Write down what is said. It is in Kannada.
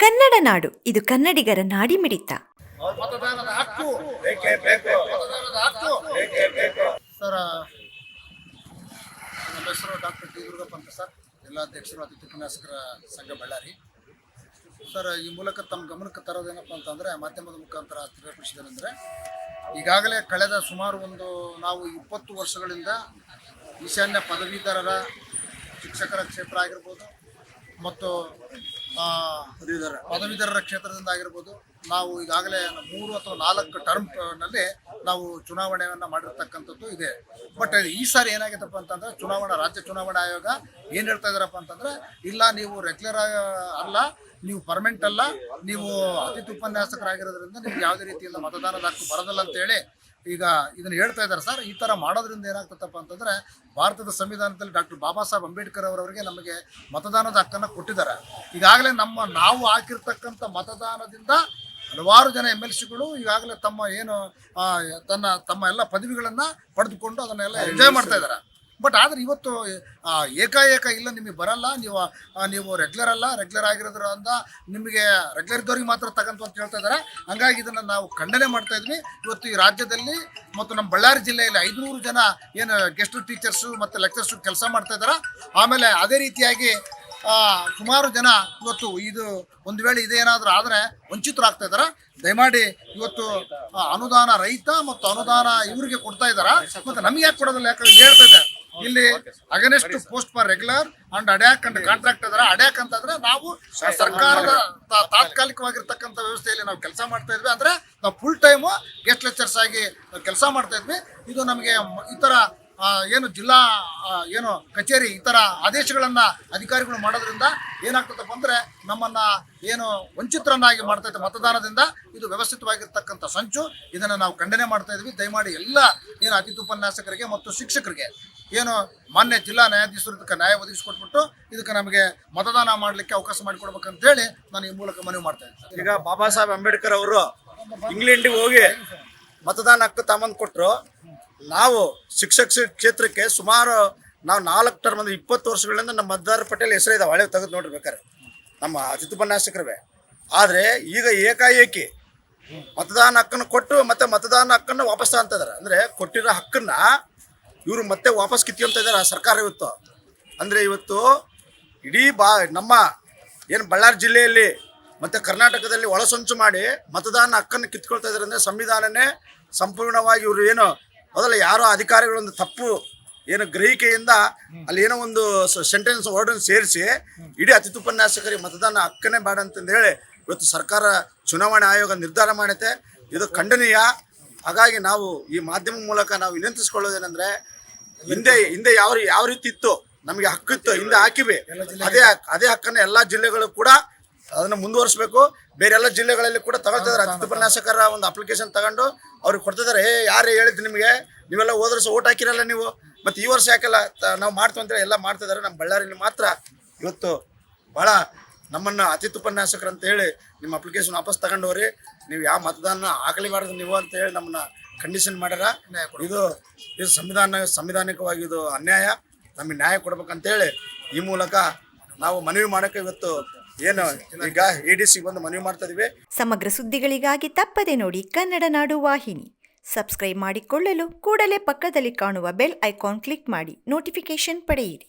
ಕನ್ನಡ ನಾಡು ಇದು ಕನ್ನಡಿಗರ ನಾಡಿ ಮಿಡಿತ. ಹಕ್ಕು. ಮತದಾನದ ಹಕ್ಕು. ಸರ್ ನಮ್ಮ ಹೆಸರು ಡಾಕ್ಟರ್ ಟಿ. ದುರ್ಗಪ್ಪ ಅಂತ ಸರ್. ಜಿಲ್ಲಾಧ್ಯಕ್ಷರು ಅತಿಥಿ ಉಪನ್ಯಾಸಕರ ಸಂಘ ಬಳ್ಳಾರಿ. ಸರ್ ಈ ಮೂಲಕ ತಮ್ಮ ಗಮನಕ್ಕೆ ತರೋದೇನಪ್ಪ ಅಂತಂದರೆ ಮಾಧ್ಯಮದ ಮುಖಾಂತರ ತಿಳಿಯಪಡಿಸಿದ್ದೇನೆಂದರೆ ಈಗಾಗಲೇ ಕಳೆದ ಸುಮಾರು ಒಂದು ನಾವು ಇಪ್ಪತ್ತು ವರ್ಷಗಳಿಂದ ಈಶಾನ್ಯ ಪದವೀಧರರ ಶಿಕ್ಷಕರ ಕ್ಷೇತ್ರ ಆಗಿರ್ಬೋದು ಮತ್ತು ಪದವೀಧರರ ಕ್ಷೇತ್ರದಿಂದ ಆಗಿರ್ಬೋದು, ನಾವು ಈಗಾಗಲೇ ಮೂರು ಅಥವಾ ನಾಲ್ಕು ಟರ್ಮ್ನಲ್ಲಿ ನಾವು ಚುನಾವಣೆಯನ್ನು ಮಾಡಿರ್ತಕ್ಕಂಥದ್ದು ಇದೆ. ಬಟ್ ಈ ಸಾರಿ ಏನಾಗಿತ್ತಪ್ಪ ಅಂತಂದ್ರೆ, ಚುನಾವಣಾ, ರಾಜ್ಯ ಚುನಾವಣಾ ಆಯೋಗ ಏನು ಹೇಳ್ತಾ ಇದಾರಪ್ಪ ಅಂತಂದ್ರೆ, ಇಲ್ಲ ನೀವು ರೆಗ್ಯುಲರ್ ಅಲ್ಲ, ನೀವು ಪರ್ಮನೆಂಟ್ ಅಲ್ಲ, ನೀವು ಅತಿಥಿ ಉಪನ್ಯಾಸಕರಾಗಿರೋದ್ರಿಂದ ನಿಮ್ಗೆ ಯಾವುದೇ ರೀತಿಯಿಂದ ಮತದಾನದ ಹಕ್ಕು ಬರೋದಲ್ಲ ಅಂತೇಳಿ ಈಗ ಇದನ್ನ ಹೇಳ್ತಾ ಇದ್ದಾರೆ, ಸರ್, ಈ ತರ ಮಾಡೋದ್ರಿಂದ ಏನಾಗ್ತದಪ್ಪ ಅಂತಂದ್ರೆ, ಭಾರತದ ಸಂವಿಧಾನದಲ್ಲಿ ಡಾಕ್ಟರ್ ಬಾಬಾ ಸಾಹೇಬ್ ಅಂಬೇಡ್ಕರ್ ಅವರವರಿಗೆ ನಮಗೆ ಮತದಾನದ ಹಕ್ಕನ್ನು ಕೊಟ್ಟಿದ್ದಾರೆ. ಈಗಾಗಲೇ ನಮ್ಮ ನಾವು ಹಾಕಿರ್ತಕ್ಕಂಥ ಮತದಾನದಿಂದ ಹಲವಾರು ಜನ ಎಂ ಎಲ್ ಸಿಗಳು ಈಗಾಗಲೇ ತಮ್ಮ ಏನು ತನ್ನ, ತಮ್ಮ ಎಲ್ಲ ಪದವಿಗಳನ್ನ ಪಡೆದುಕೊಂಡು ಅದನ್ನೆಲ್ಲ ಎಂಜಾಯ್ ಮಾಡ್ತಾ ಇದ್ದಾರೆ. ಬಟ್ ಆದ್ರೆ ಇವತ್ತು ಏಕಾಏಕ ಇಲ್ಲ ನಿಮಗೆ ಬರಲ್ಲ. ನೀವು ನೀವು ರೆಗ್ಯುಲರ್ ಅಲ್ಲ ರೆಗ್ಯುಲರ್ ಆಗಿರೋದ್ರಿಂದ ನಿಮಗೆ ರೆಗ್ಯುಲರ್ ಇದ್ದವ್ರಿಗೆ ಮಾತ್ರ ತಗಂತು ಅಂತ ಹೇಳ್ತಾ ಇದ್ದಾರೆ. ಹಂಗಾಗಿ ಇದನ್ನು ನಾವು ಖಂಡನೆ ಮಾಡ್ತಾ ಇದ್ವಿ. ಇವತ್ತು ಈ ರಾಜ್ಯದಲ್ಲಿ ಮತ್ತು ನಮ್ಮ ಬಳ್ಳಾರಿ ಜಿಲ್ಲೆಯಲ್ಲಿ ಐದುನೂರು ಜನ ಏನು ಗೆಸ್ಟ್ ಟೀಚರ್ಸು ಮತ್ತು ಲೆಕ್ಚರ್ಸು ಕೆಲಸ ಮಾಡ್ತಾ ಇದ್ದಾರೆ? ಆಮೇಲೆ ಅದೇ ರೀತಿಯಾಗಿ ಸುಮಾರು ಜನ ಇವತ್ತು ಇದು ಒಂದು ವೇಳೆ ಇದೇನಾದರೂ ಆದರೆ ವಂಚಿತರಾಗ್ತಾ ಇದ್ದಾರೆ? ದಯಮಾಡಿ ಇವತ್ತು ಅನುದಾನ ರೈತ ಮತ್ತು ಅನುದಾನ ಇವರಿಗೆ ಕೊಡ್ತಾ ಇದ್ದಾರೆ? ಮತ್ತು ನಮಗೆ ಯಾಕೆ ಕೊಡೋದಿಲ್ಲ? ಯಾಕಂದ್ರೆ ಹೇಳ್ತಾ ಇದೆ ಇಲ್ಲಿ against post for regular and ad hoc and contract ಅದರ ಅಡ್ಯಾಕ್ ಅಂತಂದ್ರೆ ನಾವು ಸರ್ಕಾರದ ತಾತ್ಕಾಲಿಕವಾಗಿರ್ತಕ್ಕಂಥ ವ್ಯವಸ್ಥೆಯಲ್ಲಿ ನಾವು ಕೆಲಸ ಮಾಡ್ತಾ ಇದ್ವಿ. ಅಂದ್ರೆ ನಾವು ಫುಲ್ ಟೈಮು ಗೆಸ್ಟ್ ಲೆಕ್ಚರ್ಸ್ ಆಗಿ ಕೆಲಸ ಮಾಡ್ತಾ ಇದ್ವಿ. ಇದು ನಮಗೆ ಇತರ ಏನು ಜಿಲ್ಲಾ ಏನು ಕಚೇರಿ ಇತರ ಆದೇಶಗಳನ್ನ ಅಧಿಕಾರಿಗಳು ಮಾಡೋದ್ರಿಂದ ಏನಾಗ್ತದಪ್ಪ ಅಂದ್ರೆ ನಮ್ಮನ್ನ ಏನು ವಂಚಿತರನ್ನಾಗಿ ಮಾಡ್ತಾ ಇದ್ದೆ ಮತದಾನದಿಂದ ಇದು ವ್ಯವಸ್ಥಿತವಾಗಿರ್ತಕ್ಕಂಥ ಸಂಚು. ಇದನ್ನ ನಾವು ಖಂಡನೆ ಮಾಡ್ತಾ ಇದ್ವಿ. ದಯಮಾಡಿ ಎಲ್ಲ ಏನು ಅತಿಥಿ ಉಪನ್ಯಾಸಕರಿಗೆ ಮತ್ತು ಶಿಕ್ಷಕರಿಗೆ ಏನು ಮಾನ್ಯ ಜಿಲ್ಲಾ ನ್ಯಾಯಾಧೀಶರು ಇದಕ್ಕೆ ನ್ಯಾಯ ಒದಗಿಸಿಕೊಟ್ಬಿಟ್ಟು ಇದಕ್ಕೆ ನಮಗೆ ಮತದಾನ ಮಾಡಲಿಕ್ಕೆ ಅವಕಾಶ ಮಾಡಿಕೊಡ್ಬೇಕಂತೇಳಿ ನಾನು ಈ ಮೂಲಕ ಮನವಿ ಮಾಡ್ತೇನೆ ಈಗ ಬಾಬಾ ಸಾಹೇಬ್ ಅಂಬೇಡ್ಕರ್ ಅವರು ಇಂಗ್ಲೆಂಡಿಗೆ ಹೋಗಿ ಮತದಾನ ಹಕ್ಕು ತಮ್ಮಂದು ಕೊಟ್ಟರು ನಾವು ಶಿಕ್ಷಕ ಕ್ಷೇತ್ರಕ್ಕೆ ಸುಮಾರು ನಾವು ನಾಲ್ಕು ಟರ್ಮ್ ಅಂದ್ರೆ ಇಪ್ಪತ್ತು ವರ್ಷಗಳಿಂದ ನಮ್ಮ ಮತದಾರ ಪಟೇಲ್ ಹೆಸರು ಇದಾವೆ. ಹಳೆ ತೆಗೆದು ನೋಡಿರ್ಬೇಕಾರೆ ನಮ್ಮ ಅತಿಥಿ ಉಪನ್ಯಾಸಕರವೇ. ಆದರೆ ಈಗ ಏಕಾಏಕಿ ಮತದಾನ ಹಕ್ಕನ್ನು ಕೊಟ್ಟು ಮತ್ತೆ ಮತದಾನ ಹಕ್ಕನ್ನು ವಾಪಸ್ ತಗೊಂತಿದ್ದಾರೆ. ಅಂದರೆ ಕೊಟ್ಟಿರೋ ಹಕ್ಕನ್ನ ಇವರು ಮತ್ತೆ ವಾಪಸ್ ಕಿತ್ಕೊಂತ ಇದ್ದಾರೆ ಸರ್ಕಾರ ಇವತ್ತು. ಅಂದರೆ ಇವತ್ತು ಇಡೀ ಬಾ ನಮ್ಮ ಏನು ಬಳ್ಳಾರಿ ಜಿಲ್ಲೆಯಲ್ಲಿ ಮತ್ತು ಕರ್ನಾಟಕದಲ್ಲಿ ಒಳಸಂಚು ಮಾಡಿ ಮತದಾನ ಹಕ್ಕನ್ನು ಕಿತ್ಕೊಳ್ತಾ ಇದ್ದಾರೆ ಅಂದರೆ ಸಂವಿಧಾನನೇ ಸಂಪೂರ್ಣವಾಗಿ ಇವರು ಏನು ಮೊದಲ ಯಾರೋ ಅಧಿಕಾರಿಗಳೊಂದು ತಪ್ಪು ಏನು ಗ್ರಹಿಕೆಯಿಂದ ಅಲ್ಲಿ ಏನೋ ಒಂದು ಸೆಂಟೆನ್ಸ್ ವರ್ಡನ್ನು ಸೇರಿಸಿ ಇಡೀ ಅತಿಥಿ ಉಪನ್ಯಾಸಕರಿಗೆ ಮತದಾನ ಹಕ್ಕನೇ ಬೇಡ ಅಂತಂದು ಹೇಳಿ ಇವತ್ತು ಸರ್ಕಾರ ಚುನಾವಣಾ ಆಯೋಗ ನಿರ್ಧಾರ ಮಾಡುತ್ತೆ ಇದು ಖಂಡನೀಯ. ಹಾಗಾಗಿ ನಾವು ಈ ಮಾಧ್ಯಮ ಮೂಲಕ ನಾವು ವಿನಂತಿಸ್ಕೊಳ್ಳೋದೇನೆಂದ್ರೆ ಹಿಂದೆ ಹಿಂದೆ ಯಾವ ಯಾವ ರೀತಿ ಇತ್ತು, ನಮಗೆ ಹಕ್ಕಿತ್ತು ಹಿಂದೆ ಹಾಕಿವಿ. ಅದೇ ಅದೇ ಹಕ್ಕನ್ನು ಎಲ್ಲಾ ಜಿಲ್ಲೆಗಳು ಕೂಡ ಅದನ್ನ ಮುಂದುವರಿಸಬೇಕು. ಬೇರೆ ಎಲ್ಲ ಜಿಲ್ಲೆಗಳಲ್ಲಿ ಕೂಡ ತಗೊಳ್ತಾ ಇದಾರೆ ಉಪನ್ಯಾಸಕರ ಒಂದು ಅಪ್ಲಿಕೇಶನ್ ತಗೊಂಡು ಅವ್ರಿಗೆ ಕೊಡ್ತಿದ್ದಾರೆ. ಏ ಯಾರು ಹೇಳಿದ್ದು ನಿಮಗೆ, ನೀವೆಲ್ಲ ಹೋದ ವರ್ಷ ಓಟ್ ಹಾಕಿರಲ್ಲ ನೀವು. ಮತ್ತೆ ಈ ವರ್ಷ ಯಾಕೆಲ್ಲ ನಾವು ಮಾಡ್ತೀವಿ ಅಂತೇಳಿ ಎಲ್ಲ ಮಾಡ್ತಾ ಇದಾರೆ ನಮ್ಮ ಬಳ್ಳಾರಿಯಲ್ಲಿ ಮಾತ್ರ ಇವತ್ತು ಬಹಳ ನಮ್ಮನ್ನ ಅತಿಥಿ ಉಪನ್ಯಾಸಕರು ಅಂತ ಹೇಳಿ ನಿಮ್ಮ ಅಪ್ಲಿಕೇಶನ್ ವಾಪಸ್ ತಗೊಂಡವ್ರಿ ನೀವು ಯಾವ ಮತದಾನ ಆಗಲಿಬಾರದು ನೀವು ಅಂತ ಹೇಳಿ ನಮ್ಮನ್ನ ಕಂಡೀಷನ್ ಮಾಡ್ಯಾರ. ಇದು ಇದು ಸಂವಿಧಾನ ಸಂವಿಧಾನಿಕವಾಗಿ ಇದು ಅನ್ಯಾಯ. ನಮಗೆ ನ್ಯಾಯ ಕೊಡ್ಬೇಕಂತೇಳಿ ಈ ಮೂಲಕ ನಾವು ಮನವಿ ಮಾಡಕ್ಕೆ ಇವತ್ತು ಏನು ಈಗ ಎ ಡಿ ಸಿ ಬಂದು ಮನವಿ ಮಾಡ್ತಾ ಇದೀವಿ. ಸಮಗ್ರ ಸುದ್ದಿಗಳಿಗಾಗಿ ತಪ್ಪದೆ ನೋಡಿ ಕನ್ನಡ ನಾಡು ವಾಹಿನಿ. ಸಬ್ಸ್ಕ್ರೈಬ್ ಮಾಡಿಕೊಳ್ಳಲು ಕೂಡಲೇ ಪಕ್ಕದಲ್ಲಿ ಕಾಣುವ ಬೆಲ್ ಐಕಾನ್ ಕ್ಲಿಕ್ ಮಾಡಿ ನೋಟಿಫಿಕೇಶನ್ ಪಡೆಯಿರಿ.